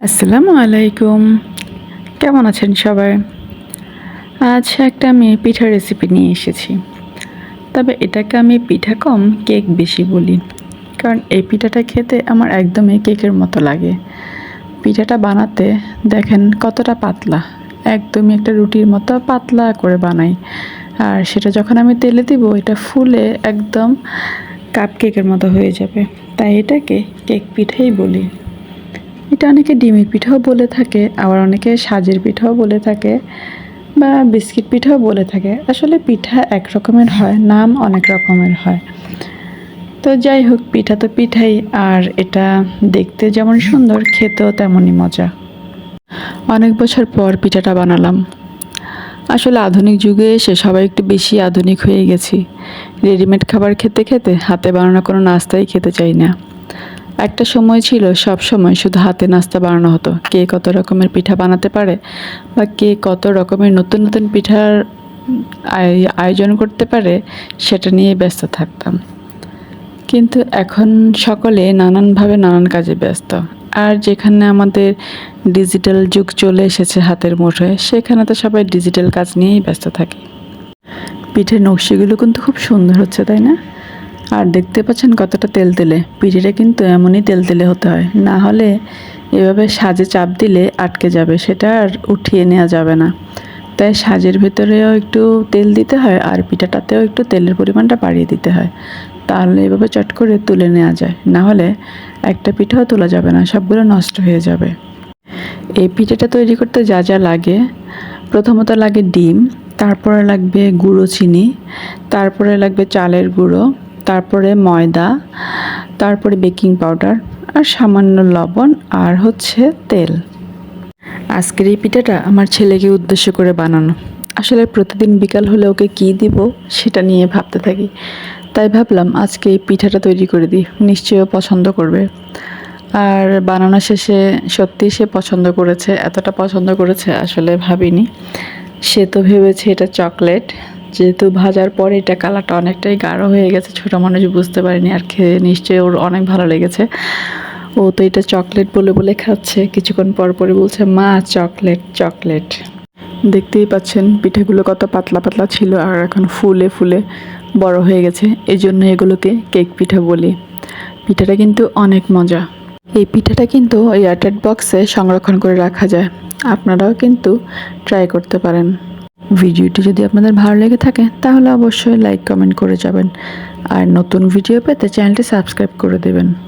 আসসালামু আলাইকুম। কেমন আছেন সবাই? আজ একটা আমি পিঠার রেসিপি নিয়ে এসেছি। তবে এটাকে আমি পিঠা কম কেক বেশি বলি। কারণ এই পিঠাটা খেতে আমার একদমই কেকের মতো লাগে। পিঠাটা বানাতে দেখেন কতটা পাতলা। একদমই একটা রুটির মতো পাতলা করে বানাই। আর সেটা যখন আমি তেলে দিব, এটা ফুলে একদম কাপ কেকের মতো হয়ে যাবে। তাই এটাকে কেক পিঠাই বলি। এটা অনেকে ডিমের পিঠাও বলে থাকে, আবার অনেকে সাজের পিঠাও বলে থাকে বা বিস্কিট পিঠাও বলে থাকে। আসলে পিঠা এক রকমের হয়, নাম অনেক রকমের হয়। তো যাই হোক, পিঠা তো পিঠাই, আর এটা দেখতে যেমন সুন্দর, খেতেও তেমনই মজা। অনেক বছর পর পিঠাটা বানালাম। আসলে আধুনিক যুগে এসে সবাই একটু বেশি আধুনিক হয়ে গেছি। রেডিমেড খাবার খেতে খেতে হাতে বানানো কোনো নাস্তাই খেতে চাই না। একটা সময় ছিল, সব সময় শুধু হাতে নাস্তা বানানো হতো। কে কত রকমের পিঠা বানাতে পারে বা কে কত রকমের নতুন নতুন পিঠার আয়োজন করতে পারে, সেটা নিয়ে ব্যস্ত থাকতাম। কিন্তু এখন সকলে নানানভাবে নানান কাজে ব্যস্ত। আর যেখানে আমাদের ডিজিটাল যুগ চলে এসেছে হাতের মুঠোয়, সেখানে তো সবাই ডিজিটাল কাজ নিয়েই ব্যস্ত থাকে। পিঠের নকশিগুলো কিন্তু খুব সুন্দর হচ্ছে, তাই না? আর দেখতে পাচ্ছেন কতটা তেল তেলে। পিঠেটা কিন্তু এমনই তেল তেলে হতে হয়। না হলে এভাবে সাজে চাপ দিলে আটকে যাবে। সেটা আর উঠিয়ে নেওয়া যাবে না। তাই সাজের ভেতরেও একটু তেল দিতে হয় আর পিঠাটাতেও একটু তেলের পরিমাণটা বাড়িয়ে দিতে হয়। তাহলে এভাবে চট করে তুলে নেওয়া যায়। না হলে একটা পিঠাও তোলা যাবে না, সবগুলো নষ্ট হয়ে যাবে। এই পিঠাটা তৈরি করতে যা যা লাগে, প্রথমত লাগে ডিম, তারপরে লাগবে গুঁড়ো চিনি, তারপরে লাগবে চালের গুঁড়ো তারপরে ময়দা, তারপরে বেকিং পাউডার আর সামান্য লবণ আর হচ্ছে তেল। আজকের এই পিঠাটা আমার ছেলেকে উদ্দেশ্য করে বানানো। আসলে প্রতিদিন বিকাল হলে ওকে কী দিব সেটা নিয়ে ভাবতে থাকি। তাই ভাবলাম আজকে এই পিঠাটা তৈরি করে দিই। নিশ্চয়ই পছন্দ করবে। আর বানানো শেষে সত্যিই সে পছন্দ করেছে। এতটা পছন্দ করেছে আসলে ভাবিনি। সে তো ভেবেছে এটা চকলেট। যেহেতু ভাজার পরে এটা কালারটা অনেকটাই গাঢ় হয়ে গেছে, ছোটো মানুষ বুঝতে পারেনি, আর খেয়ে নিশ্চয়ই ওর অনেক ভালো লেগেছে। ও তো এটা চকলেট বলে বলে খাচ্ছে, কিছুক্ষণ পর পরে বলছে, মা, চকলেট চকলেট। দেখতেই পাচ্ছেন পিঠেগুলো কত পাতলা পাতলা ছিল, আর এখন ফুলে ফুলে বড় হয়ে গেছে। এই জন্য এগুলোকে কেক পিঠা বলি। পিঠাটা কিন্তু অনেক মজা। এই পিঠাটা কিন্তু এয়ারটাইট বক্সে সংরক্ষণ করে রাখা যায়। আপনারাও কিন্তু ট্রাই করতে পারেন। ভিডিওটি যদি আপনাদের ভালো লেগে থাকে, তাহলে অবশ্যই লাইক কমেন্ট করে যাবেন। আর নতুন ভিডিও পেতে চ্যানেলটি সাবস্ক্রাইব করে দেবেন।